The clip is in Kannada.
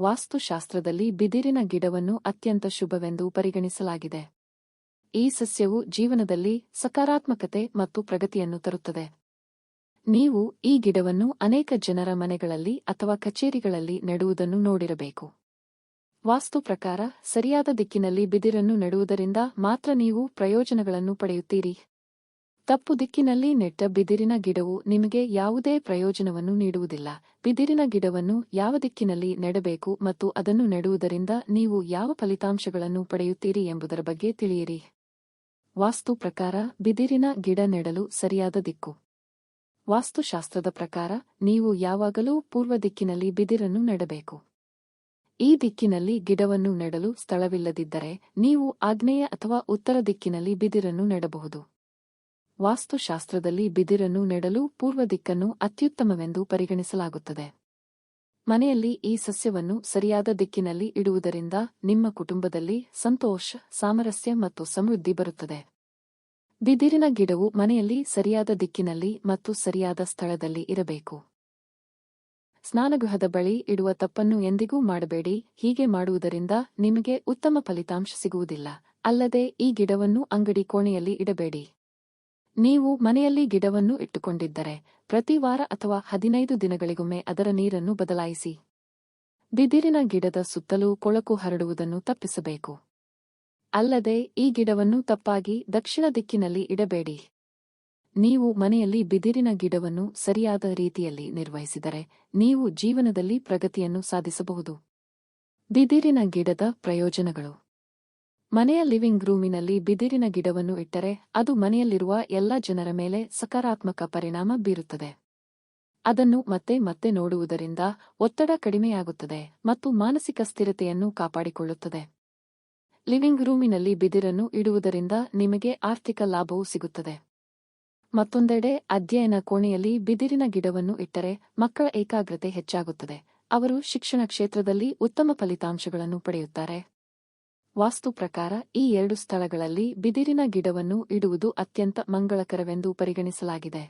ವಾಸ್ತುಶಾಸ್ತ್ರದಲ್ಲಿ ಬಿದಿರಿನ ಗಿಡವನ್ನು ಅತ್ಯಂತ ಶುಭವೆಂದು ಪರಿಗಣಿಸಲಾಗಿದೆ. ಈ ಸಸ್ಯವು ಜೀವನದಲ್ಲಿ ಸಕಾರಾತ್ಮಕತೆ ಮತ್ತು ಪ್ರಗತಿಯನ್ನು ತರುತ್ತದೆ. ನೀವು ಈ ಗಿಡವನ್ನು ಅನೇಕ ಜನರ ಮನೆಗಳಲ್ಲಿ ಅಥವಾ ಕಚೇರಿಗಳಲ್ಲಿ ನೆಡುವುದನ್ನು ನೋಡಿರಬೇಕು. ವಾಸ್ತು ಪ್ರಕಾರ ಸರಿಯಾದ ದಿಕ್ಕಿನಲ್ಲಿ ಬಿದಿರನ್ನು ನೆಡುವುದರಿಂದ ಮಾತ್ರ ನೀವು ಪ್ರಯೋಜನಗಳನ್ನು ಪಡೆಯುತ್ತೀರಿ. ತಪ್ಪು ದಿಕ್ಕಿನಲ್ಲಿ ನೆಟ್ಟ ಬಿದಿರಿನ ಗಿಡವು ನಿಮಗೆ ಯಾವುದೇ ಪ್ರಯೋಜನವನ್ನು ನೀಡುವುದಿಲ್ಲ. ಬಿದಿರಿನ ಗಿಡವನ್ನು ಯಾವ ದಿಕ್ಕಿನಲ್ಲಿ ನೆಡಬೇಕು ಮತ್ತು ಅದನ್ನು ನೆಡುವುದರಿಂದ ನೀವು ಯಾವ ಫಲಿತಾಂಶಗಳನ್ನು ಪಡೆಯುತ್ತೀರಿ ಎಂಬುದರ ಬಗ್ಗೆ ತಿಳಿಯಿರಿ. ವಾಸ್ತು ಪ್ರಕಾರ, ಬಿದಿರಿನ ಗಿಡ ನೆಡಲು ಸರಿಯಾದ ದಿಕ್ಕು. ವಾಸ್ತುಶಾಸ್ತ್ರದ ಪ್ರಕಾರ, ನೀವು ಯಾವಾಗಲೂ ಪೂರ್ವ ದಿಕ್ಕಿನಲ್ಲಿ ಬಿದಿರನ್ನು ನೆಡಬೇಕು. ಈ ದಿಕ್ಕಿನಲ್ಲಿ ಗಿಡವನ್ನು ನೆಡಲು ಸ್ಥಳವಿಲ್ಲದಿದ್ದರೆ, ನೀವು ಆಗ್ನೇಯ ಅಥವಾ ಉತ್ತರ ದಿಕ್ಕಿನಲ್ಲಿ ಬಿದಿರನ್ನು ನೆಡಬಹುದು. ವಾಸ್ತುಶಾಸ್ತ್ರದಲ್ಲಿ ಬಿದಿರನ್ನು ನೆಡಲು ಪೂರ್ವ ದಿಕ್ಕನ್ನು ಅತ್ಯುತ್ತಮವೆಂದು ಪರಿಗಣಿಸಲಾಗುತ್ತದೆ. ಮನೆಯಲ್ಲಿ ಈ ಸಸ್ಯವನ್ನು ಸರಿಯಾದ ದಿಕ್ಕಿನಲ್ಲಿ ಇಡುವುದರಿಂದ ನಿಮ್ಮ ಕುಟುಂಬದಲ್ಲಿ ಸಂತೋಷ, ಸಾಮರಸ್ಯ ಮತ್ತು ಸಮೃದ್ಧಿ ಬರುತ್ತದೆ. ಬಿದಿರಿನ ಗಿಡವು ಮನೆಯಲ್ಲಿ ಸರಿಯಾದ ದಿಕ್ಕಿನಲ್ಲಿ ಮತ್ತು ಸರಿಯಾದ ಸ್ಥಳದಲ್ಲಿ ಇರಬೇಕು. ಸ್ನಾನಗೃಹದ ಬಳಿ ಇಡುವ ತಪ್ಪನ್ನು ಎಂದಿಗೂ ಮಾಡಬೇಡಿ, ಹೀಗೆ ಮಾಡುವುದರಿಂದ ನಿಮಗೆ ಉತ್ತಮ ಫಲಿತಾಂಶ ಸಿಗುವುದಿಲ್ಲ, ಅಲ್ಲದೆ ಈ ಗಿಡವನ್ನು ಅಂಗಡಿ ಕೋಣೆಯಲ್ಲಿ ಇಡಬೇಡಿ. ನೀವು ಮನೆಯಲ್ಲಿ ಗಿಡವನ್ನು ಇಟ್ಟುಕೊಂಡಿದ್ದರೆ ಪ್ರತಿ ವಾರ ಅಥವಾ ಹದಿನೈದು ದಿನಗಳಿಗೊಮ್ಮೆ ಅದರ ನೀರನ್ನು ಬದಲಾಯಿಸಿ. ಬಿದಿರಿನ ಗಿಡದ ಸುತ್ತಲೂ ಕೊಳಕು ಹರಡುವುದನ್ನು ತಪ್ಪಿಸಬೇಕು. ಅಲ್ಲದೆ ಈ ಗಿಡವನ್ನು ತಪ್ಪಾಗಿ ದಕ್ಷಿಣ ದಿಕ್ಕಿನಲ್ಲಿ ಇಡಬೇಡಿ. ನೀವು ಮನೆಯಲ್ಲಿ ಬಿದಿರಿನ ಗಿಡವನ್ನು ಸರಿಯಾದ ರೀತಿಯಲ್ಲಿ ನಿರ್ವಹಿಸಿದರೆ ನೀವು ಜೀವನದಲ್ಲಿ ಪ್ರಗತಿಯನ್ನು ಸಾಧಿಸಬಹುದು. ಬಿದಿರಿನ ಗಿಡದ ಪ್ರಯೋಜನಗಳು. ಮನೆಯ ಲಿವಿಂಗ್ ರೂಮಿನಲ್ಲಿ ಬಿದಿರಿನ ಗಿಡವನ್ನು ಇಟ್ಟರೆ ಅದು ಮನೆಯಲ್ಲಿರುವ ಎಲ್ಲ ಜನರ ಮೇಲೆ ಸಕಾರಾತ್ಮಕ ಪರಿಣಾಮ ಬೀರುತ್ತದೆ. ಅದನ್ನು ಮತ್ತೆ ಮತ್ತೆ ನೋಡುವುದರಿಂದ ಒತ್ತಡ ಕಡಿಮೆಯಾಗುತ್ತದೆ ಮತ್ತು ಮಾನಸಿಕ ಸ್ಥಿರತೆಯನ್ನು ಕಾಪಾಡಿಕೊಳ್ಳುತ್ತದೆ. ಲಿವಿಂಗ್ ರೂಮಿನಲ್ಲಿ ಬಿದಿರನ್ನು ಇಡುವುದರಿಂದ ನಿಮಗೆ ಆರ್ಥಿಕ ಲಾಭವೂ ಸಿಗುತ್ತದೆ. ಮತ್ತೊಂದೆಡೆ, ಅಧ್ಯಯನ ಕೋಣೆಯಲ್ಲಿ ಬಿದಿರಿನ ಗಿಡವನ್ನು ಇಟ್ಟರೆ ಮಕ್ಕಳ ಏಕಾಗ್ರತೆ ಹೆಚ್ಚಾಗುತ್ತದೆ. ಅವರು ಶಿಕ್ಷಣ ಕ್ಷೇತ್ರದಲ್ಲಿ ಉತ್ತಮ ಫಲಿತಾಂಶಗಳನ್ನು ಪಡೆಯುತ್ತಾರೆ. ವಾಸ್ತು ಪ್ರಕಾರ ಈ ಎರಡು ಸ್ಥಳಗಳಲ್ಲಿ ಬಿದಿರಿನ ಗಿಡವನ್ನು ಇಡುವುದು ಅತ್ಯಂತ ಮಂಗಳಕರವೆಂದು ಪರಿಗಣಿಸಲಾಗಿದೆ.